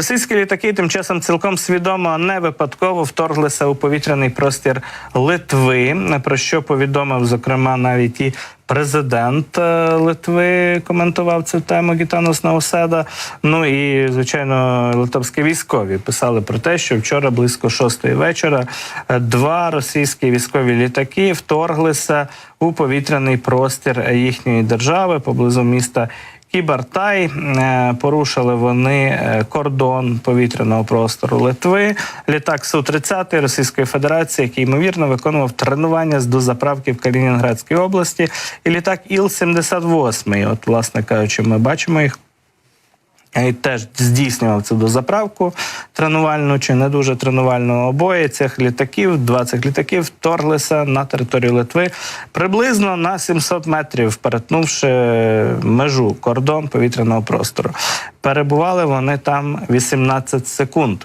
Російські літаки тим часом цілком свідомо не випадково вторглися у повітряний простір Литви, про що повідомив зокрема навіть і президент е, Литви коментував цю тему Гітанос Науседа. Ну і звичайно, литовські військові писали про те, що вчора близько шостої вечора е, два російські військові літаки вторглися у повітряний простір їхньої держави поблизу міста. Кібертай Е, порушили вони е, кордон повітряного простору Литви. Літак су 30 Російської Федерації, який ймовірно виконував тренування з дозаправки в Калінінградській області, і літак Іл 78 От, власне кажучи, ми бачимо їх. І теж здійснював цю дозаправку тренувальну чи не дуже тренувальну. Обоє цих літаків, 20 літаків, вторглися на територію Литви приблизно на 700 метрів, перетнувши межу кордон повітряного простору. Перебували вони там 18 секунд.